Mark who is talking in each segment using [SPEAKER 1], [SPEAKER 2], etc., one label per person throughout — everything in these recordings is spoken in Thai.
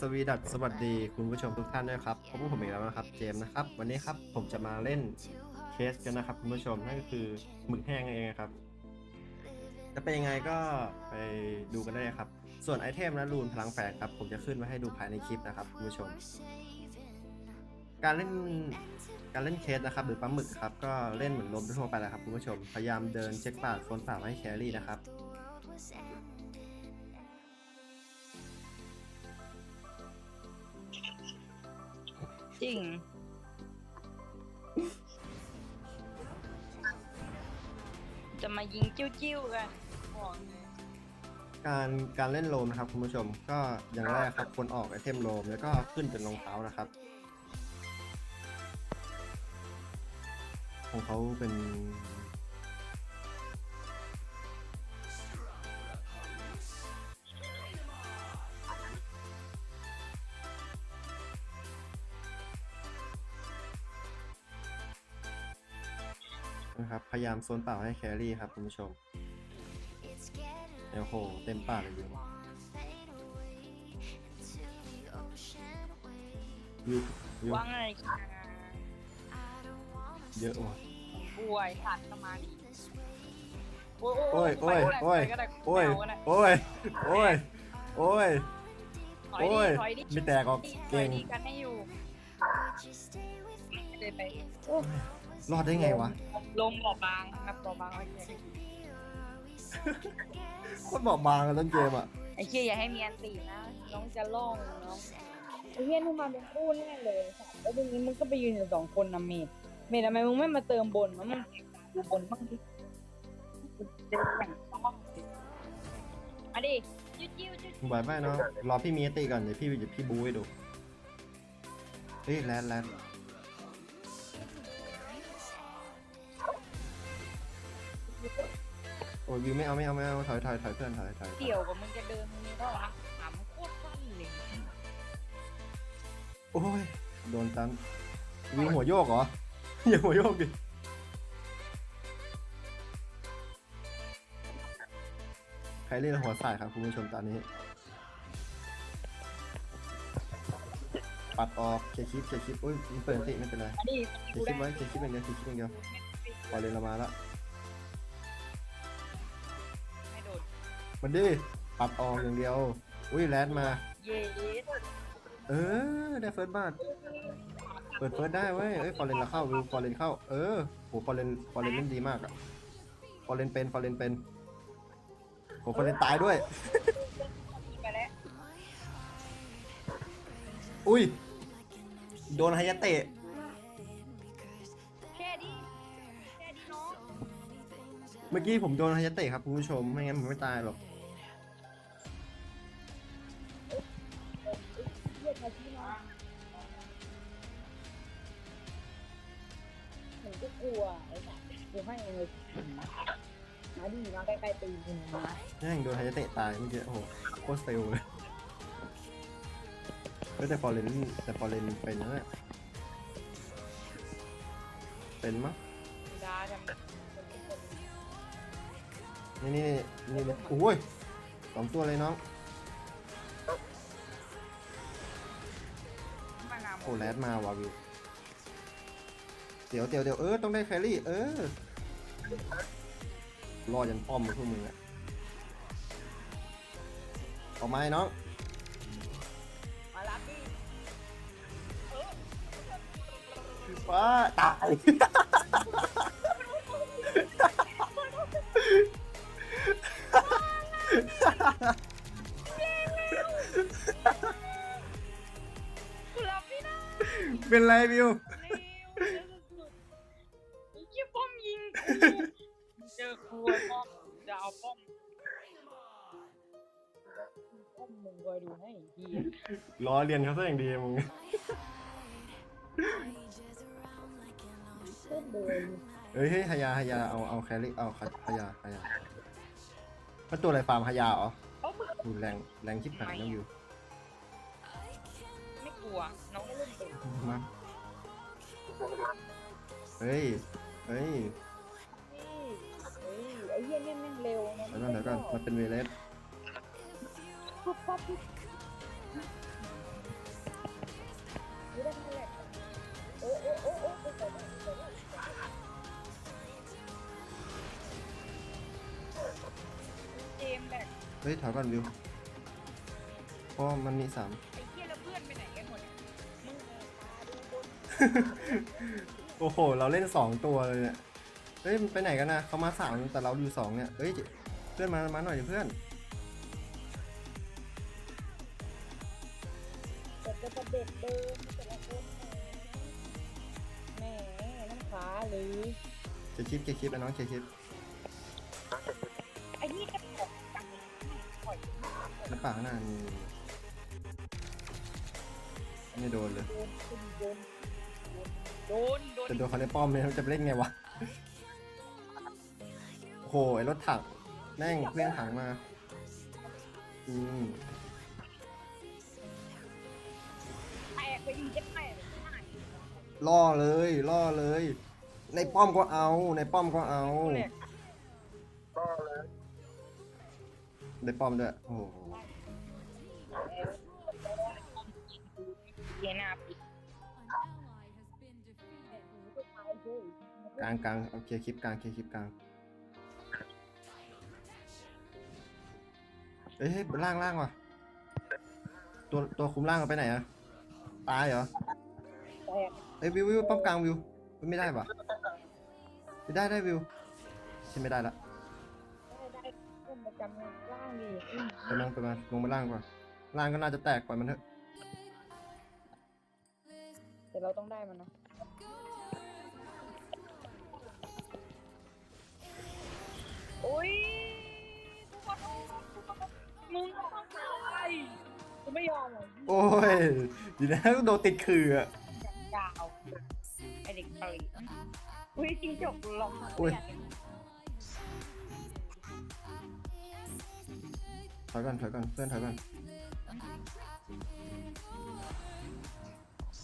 [SPEAKER 1] สวีดัสสวัสดีคุณผู้ชมทุกท่านด้วยครับพบกับผมอีกแล้วนะครับ เจมส์นะครับ วันนี้ครับผมจะมาเล่นเคสกันนะครับ คุณผู้ชมนั่นก็คือหมึกแห้งนั่นเองครับ จะเป็นยังไงก็ไปดูกันได้ครับ ส่วนไอเทมและรูนพลังแฝงครับ ผมจะขึ้นไว้ให้ดูภายในคลิปนะครับคุณผู้ชม การเล่นการเล่นเคสนะครับ หรือปลาหมึกครับก็เล่นเหมือนลมทั่วไปแหละครับคุณผู้ชมพยายามเดินเช็คปาโซนป่าให้แครี่นะครับ
[SPEAKER 2] จริง จะมายิงจิ้วๆกันบอกเลย
[SPEAKER 1] การการเล่นโลมนะครับคุณผู้ชมก็อย่างแรกครับคนออกไอเทมโลมแล้วก็ขึ้นเป็นรองเท้านะครับ ของเขาเป็นายามโซนเปล่าให้แครี่ครับคุณผู้ชมเดี๋ยวโหเต็มปากเลยอยู่วิววิว
[SPEAKER 2] ว่างอะไรกัน
[SPEAKER 1] เยอะว่ะ
[SPEAKER 2] ป่วยสัตว์ประมาณนี้
[SPEAKER 1] โอ้ยโอ้ยโอ้ย
[SPEAKER 2] ไปก็ได้
[SPEAKER 1] โอ้ย
[SPEAKER 2] ไปก็ได้
[SPEAKER 1] โอ้ยโอ้ยโอ้ย
[SPEAKER 2] ถอย
[SPEAKER 1] โอ้ย
[SPEAKER 2] ดิถอยดิ
[SPEAKER 1] ไม่แตกออก
[SPEAKER 2] ถอ
[SPEAKER 1] เก่
[SPEAKER 2] ย
[SPEAKER 1] ง
[SPEAKER 2] ดีกันให้อยู่ไปไป
[SPEAKER 1] รอดได้ไงวะ
[SPEAKER 2] ลมบอบบางครับบอบบางโอเค
[SPEAKER 1] โคตรบอกบางกันต้นเกมอะ
[SPEAKER 2] ไอ้เชี่ยอย่าให้มีอันตีนะ น้องจะล่องน้อง
[SPEAKER 3] ไอ้เฮียนี่มาเป็นคู่แน่เลยสัตว์แล้วทีนี้มึงก็ไปยืนอยู่สองคนนะเมดเมดทำไมมึงไม่มาเติมบนวะมึงดูบนบ้างดิ
[SPEAKER 2] เดินอย่างต้องมาดิจิ้วจิ้วจิ้ว
[SPEAKER 1] ไหวไหมเนาะรอพี่มีอติก่อนเดี๋ยวพี่เดี๋ยวพี่บูให้ดู เฮ้ยแลนแลน โอ้ยวิวไม่เอาไม่เอาไม่เอาถอยถอยถอยเพื่อนถอยถอยถอย
[SPEAKER 2] เดี่ยวกับมึงจะเดินมึงก็รักถามโคตรสั้นเลย
[SPEAKER 1] โอ้ยโดนตันวิวหัวโยกเหรอ อย่าหัวโยกดิใครเล่นหัวใส่ครับคุณผู้ชมตอนนี้ ปัดออกเคลียร์คลิปเคลียร์คลิปอุ้ยมันเปิดติไม่เป็นไร
[SPEAKER 2] มาดิ
[SPEAKER 1] เคลียร์คลิปไว้เคลียร์คลิปอย่างเดียวเคลียร์คลิปอย่างเดียวพอเล่นเรามาแล้ว
[SPEAKER 2] มัน
[SPEAKER 1] ดิปัดออกอย่างเดียว อุ้ยแลนด์มา
[SPEAKER 2] เย้
[SPEAKER 1] เออได้เฟิร์สบาทเปิดเฟิร์สได้เว้ยเอ้ยฟอร์เรนเราเข้าวิวฟอร์เรนเข้า เออโหฟอร์เรนฟอร์เรนเล่นดีมากอะฟอร์เรนเป็นฟอร์เรนเป็นโหฟอร์เรนตายด้วย
[SPEAKER 2] ไปแล้ว
[SPEAKER 1] อุ้ย โดนไฮยะเตะ
[SPEAKER 2] แค่ดีแค่ดีน้อง
[SPEAKER 1] เมื่อกี้ผมโดนไฮยะเตะครับคุณผู้ชม ไม่งั้นผมไม่ตายหรอก
[SPEAKER 3] มาใกล้ๆตีกูมา
[SPEAKER 1] แม่งโดนไฮยะเตะตายเมื่อกี้โอ้โหโคตรเซลลเลยเฮ้ยแต่ฟอเรนแต่ฟอเรนเป็นนะเนี่ยเป็นมั้ง
[SPEAKER 2] ดาจำ
[SPEAKER 1] นี่นี่นี่นี่โอ้ยสองตัวเลยน้อง
[SPEAKER 2] มานาม
[SPEAKER 1] โอ้แรดมาวาวิวเดี๋ยวเดี๋ยวเดี๋ยวเออต้องได้แครี่เออ รอยันป้อมมาพวกมึงอะเอาไม้น้อง
[SPEAKER 2] มารับดิ
[SPEAKER 1] ว้าตาย
[SPEAKER 2] กูรับไม่ได้
[SPEAKER 1] เป็นไรวิว
[SPEAKER 2] เรีย
[SPEAKER 1] นเขาซะอย่างดีมึง
[SPEAKER 3] เพิ่มเดิน
[SPEAKER 1] เฮ้ยเฮ้ยฮายาฮายาเอาเอาแครี่เอาฮายาฮายามันตัวอะไรฟาร์มฮายาเหรอ
[SPEAKER 2] เอามือ
[SPEAKER 1] ดูแรงแรงชิบหายน้องวิว
[SPEAKER 2] ไม่กลัวน้องเล่นเป็น
[SPEAKER 1] มาเฮ้ยเฮ้ย
[SPEAKER 3] นี่เฮ้ยไอ้เฮียเนี่ยแม่งเร็วนะ
[SPEAKER 1] เดี๋ยวก่อนเดี๋ยวก่อนมันเป็นเวเลส
[SPEAKER 3] ปุ๊บปั๊บปุ๊บนี่ได้แค่แหละโอ้โอ้โอ้โอ้โอ้โอ้โอ้โอ้เจมส์แบบ
[SPEAKER 1] เฮ้ยถอยก่อนวิวเพราะมันมีสาม
[SPEAKER 3] ไอ้เหี้ยแล้วเพื่อนไปไหนกันหมดเนี่ยมึงแอบตาดูบน
[SPEAKER 1] โอ้โห เราเล่นสองตัวเลยเนี่ย เฮ้ยมันไปไหนกันนะเขามาสามแต่เราอยู่สองเนี่ย เฮ้ยเพื่อนมา มาหน่อยดิเพื่อน คลิปเคลียร์คลิปไอ้น้องเคลียร์คลิป
[SPEAKER 3] ไอ้นี่ก็ตกจังปล่อย
[SPEAKER 1] แล้วป่าข้างหน้ามีไม่โดนเลย
[SPEAKER 3] โดนโดนโดนโดน
[SPEAKER 1] จะโดนเขาในป้อมเนี่ยจะไปเล่นไงวะโอ้โหไอ้รถถังแม่งเครื่องถังมา อืม
[SPEAKER 3] แตกไปยิงเจ็บแม่
[SPEAKER 1] ล่อเลย ล่อเลย ในป้อมก็เอา ในป้อมก็เอาในป้อมด้วย โอ้โห
[SPEAKER 3] เยนาปิด
[SPEAKER 1] กลางกลางเอเคคลิปกลางเคคลิปกลางเอ้ยเฮ้ยล่างล่างว่ะ ตัวตัวคุมล่างเอาไปไหนอะตายเหรอเอ้ยวิววิวป้อมกลางวิว ไม่ได้ปะ ไม่ได้ได้วิวใช่ไม่ได้ละ
[SPEAKER 3] ได้ได้ขึ้นประจำร่างดี
[SPEAKER 1] ไปมาไปมาลงมาล่างก่อนล่างก็น่าจะแตกปล่อยมันเถอะ
[SPEAKER 3] แต่เราต้องได้มันนะโอ้ยทุกคนมึงต้องตายกูไม่ยอมหรอก
[SPEAKER 1] โอ้ยดีนะโดนติดขื่ออะ
[SPEAKER 3] ยาวไอเด็กปรต อุ้ยจริงจกลอง
[SPEAKER 1] อุ้ยถอยก่อนถอยก่อนเพื่อนถอยก่อน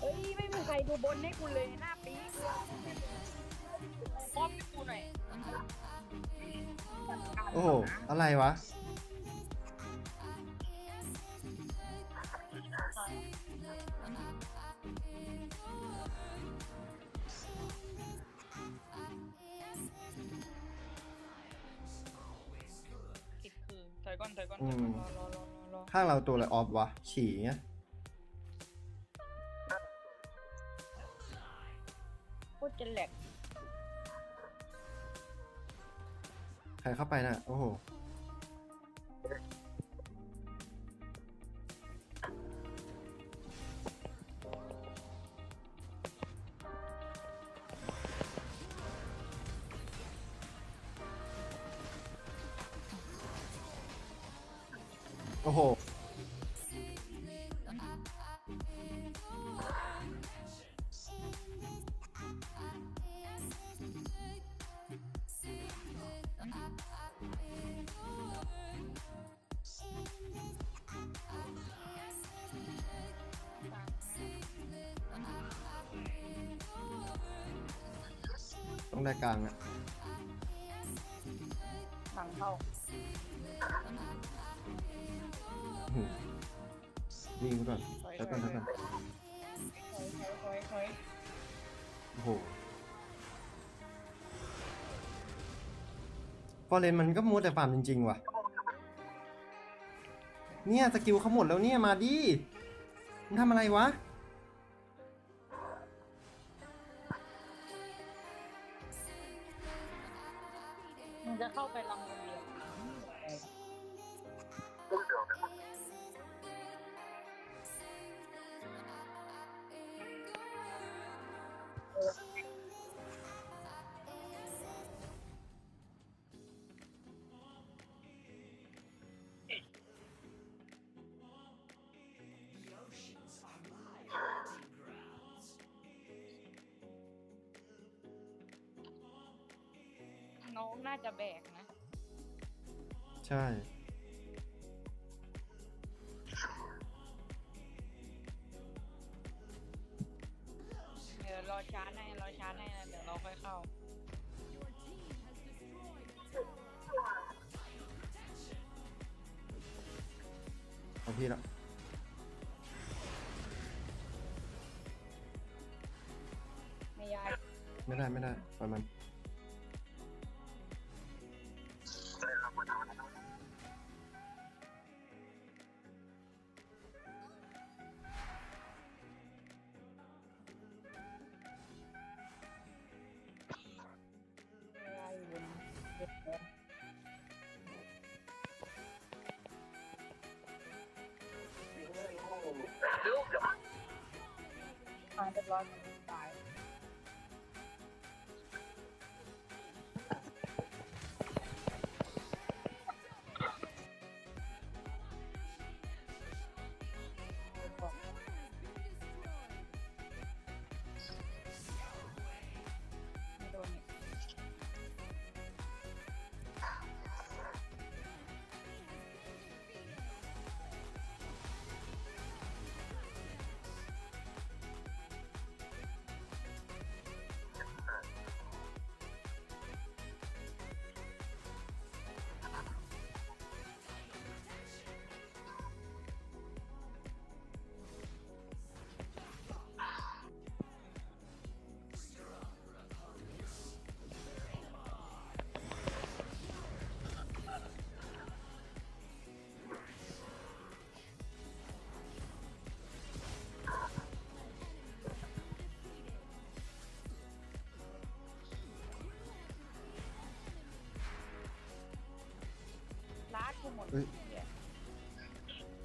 [SPEAKER 3] เอ้ยไม่มีใครดูบนให้กูเลยหน้าปี๊ดป้อมให้กูหน่อย
[SPEAKER 1] โอ้โหอะไรวะ
[SPEAKER 3] ก่อนถอยก่อน
[SPEAKER 1] อืม
[SPEAKER 3] รอรอรอรอรอ
[SPEAKER 1] ข้างเราตัวอะไรออฟวะ ฉี่เงี้ย
[SPEAKER 3] โคตรจะแหลก
[SPEAKER 1] ใครเข้าไปน่ะ โอ้โห ต้องได้กลางอะ
[SPEAKER 3] สั่งเข้า
[SPEAKER 1] อื้อหือยิงไปก่อน
[SPEAKER 3] ถอย
[SPEAKER 1] ถอยก่อนถอยก่อน
[SPEAKER 3] ถอยถอยถอยถอย
[SPEAKER 1] โอ้โหฟอเรนมันก็มัวแต่ฟาร์มจริง ๆ ว่ะ เนี่ย สกิลเขาหมดแล้วเนี่ย มาดิมันทำอะไรวะ
[SPEAKER 3] น้องน่าจะแบกนะ
[SPEAKER 1] ใช่
[SPEAKER 3] เดี๋ยวรอช้าหน่ให้รอช้าหน่ให้นะเดี๋ยวเราค่อยเข้า
[SPEAKER 1] เอาพี่ละไม่ยากไม่ได้ไม่
[SPEAKER 3] ได้ปล่อยมัน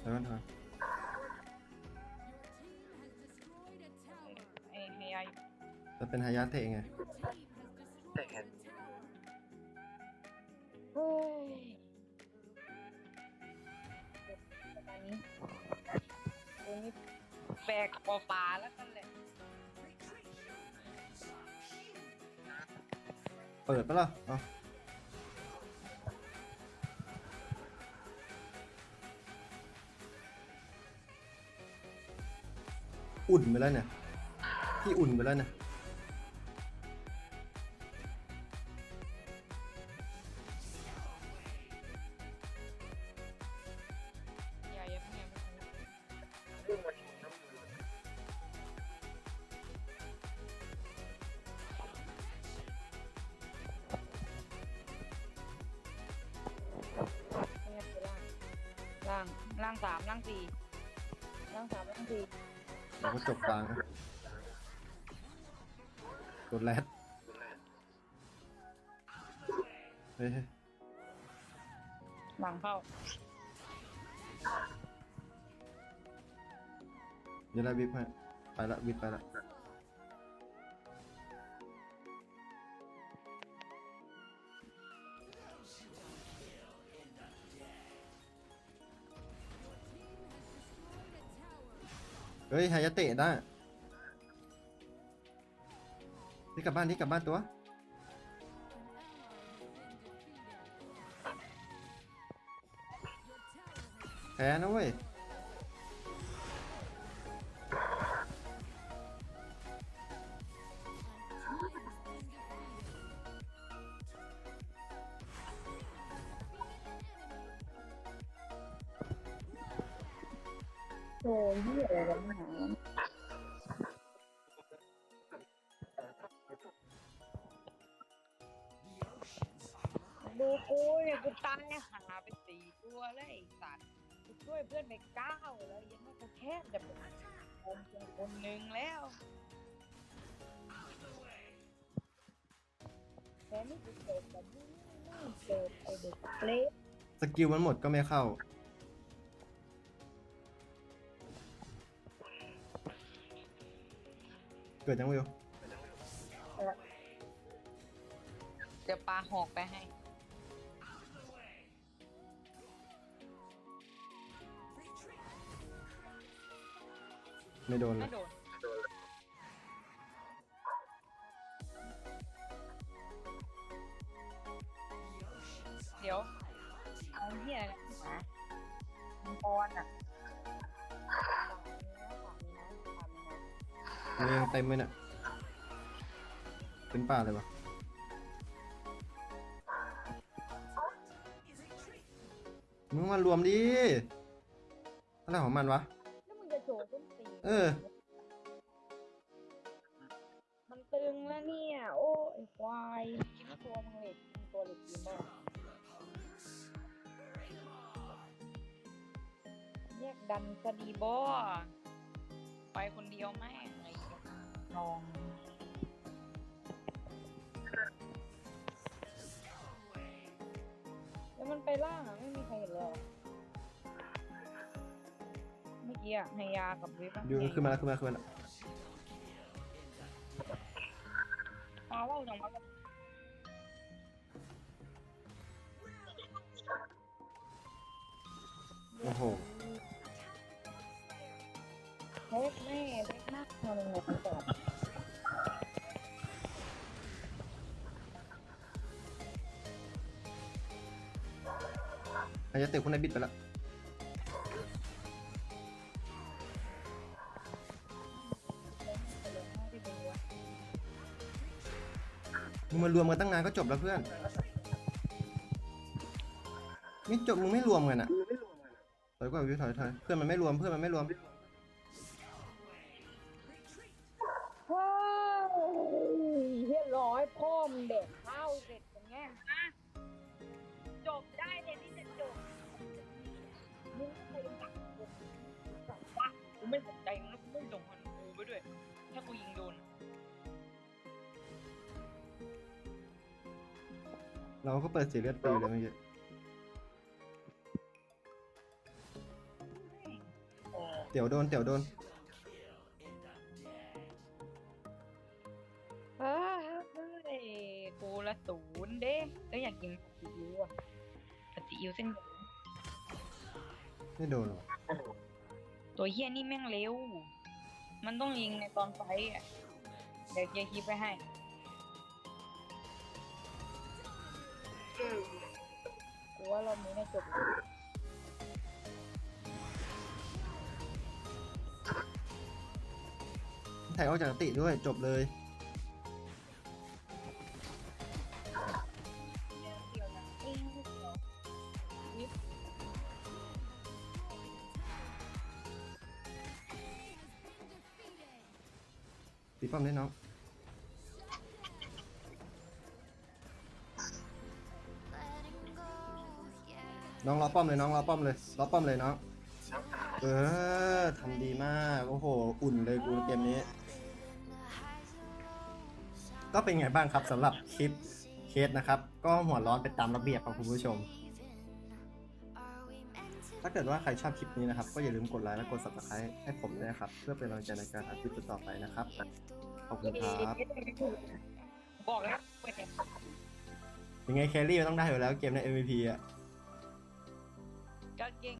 [SPEAKER 1] แล้วมันทำ
[SPEAKER 3] ไอ้ไฮไอ
[SPEAKER 1] จะเป็นฮายาเตะไง
[SPEAKER 3] โอ้ยตอนนี้ตัวนี้แปลกกว่าฟ้าแล้วกันแหละ
[SPEAKER 1] เปิดปะล่ะเอา นไปแล้วเนี่ยพี่อุ่นไปแล้วเนี่ย
[SPEAKER 3] อย่าอย่าเพิ่งอย่าเพิ่งเนี่ยคือล่างล่างล่างสามล่างสี่ล่างสามล่างสี่
[SPEAKER 1] เราก็จบกลางอะกดแรดเฮ้ยเฮ้ย
[SPEAKER 3] หลังเข้า
[SPEAKER 1] เดี๋ยวไล่วิบให้ไปละวิบไปละ ฮ้ยฮายาเตะได้ที่กลับบ้านที่กลับบ้านตัว แพ้นะเว้ย
[SPEAKER 3] โอ้ยเหี้ยอะไรกันหนา ช่วยเพื่อนไปเก้าแล้วยังไม่กูแค่จะเป็นคนเพียงคนหนึ่งแล้วแค่นี้กูเกิดแบบนี้ไม่เกิดไอเด็กเล็ก
[SPEAKER 1] สกิลมันหมดก็ไม่เข้า เกิดยังวิว
[SPEAKER 3] เดี๋ยวปลาหอกไปให้
[SPEAKER 1] ไม่โดนเล
[SPEAKER 3] ไม่
[SPEAKER 1] ย
[SPEAKER 3] โดนเดี๋ยว เอาเหี้ยอะไรกันหมามังกรอะ
[SPEAKER 1] มันยังเต็มเลยเนี่ยเป็นป่าเลยวะมึงมารวมดิอะไรของมันวะ
[SPEAKER 3] แล้วมึงจะโชว์ต้นตีน
[SPEAKER 1] เออ
[SPEAKER 3] มันตึงแล้วเนี่ย โอ้คิดว่าตัวมึงเหล็กมึงตัวเหล็กจริงบ่แยกดันจะดีบ่ไปคนเดียวแม่งไอ้นองแล้วมันไปล่างอะ ไม่มีใครเห็นเลย เหรอเมื่อกี้อะไฮยากับวิปอะ
[SPEAKER 1] ยูขึ้นมาแล้วขึ้นมาขึ้นมาแล้ว
[SPEAKER 3] มาว่าจังวะ
[SPEAKER 1] โอ้โห
[SPEAKER 3] เล็กแม่เล็กมากทำยังไงกันก่อน
[SPEAKER 1] อาจจะเตะคนในบิดไปแล้ว มารวมกันตั้งนานก็จบแล้วเพื่อนไม่จบมึงไม่รวมกันอะถอยกว่าวิวถอยถอยเพื่อนมันไม่รวมเพื่อนมันไม่รวม
[SPEAKER 3] เราก็
[SPEAKER 1] เปิดสีเลือดฟรีเลยเมื่อกี้
[SPEAKER 3] โอ้
[SPEAKER 1] เตี๋ยวโดนเตี๋ยวโดน
[SPEAKER 3] เฮ้ยกูละศูนย์เด้แล้วอยากกินซีอิ๊วอะผัดซีอิ๊วเส้นหมี่
[SPEAKER 1] ไม่โดนหรอ
[SPEAKER 3] ตัวเฮี้ยนี่แม่งเร็ว มันต้องยิงในตอนไฟท์อะ เดี๋ยวเกียร์คลิปไปให้ กูว่ารอบนี้น่าจบ
[SPEAKER 1] ถ่ายออกจากติด้วยจบเลย น้องรอป้อมเลยน้องรอป้อมเลยรอป้อมเลยน้องเออทำดีมากโอ้โหอุ่นเลยกูเกมนี้ ก็เป็นไงบ้างครับสำหรับคลิปเคสนะครับ ก็หัวร้อนไปตามระเบียบของคุณผู้ชม ถ้าเกิดว่าใครชอบคลิปนี้นะครับ ก็อย่าลืมกดไลค์และกด subscribe ให้ผมด้วยนะครับ เพื่อเป็นกำลังใจในการทำคลิปต่อไปนะครับ ขอบคุณครับ
[SPEAKER 3] บอกแล้วเว้ย
[SPEAKER 1] ยังไงแครี่มันต้องได้อยู่แล้วเกมใน MVP อะ
[SPEAKER 3] ก็เก่ง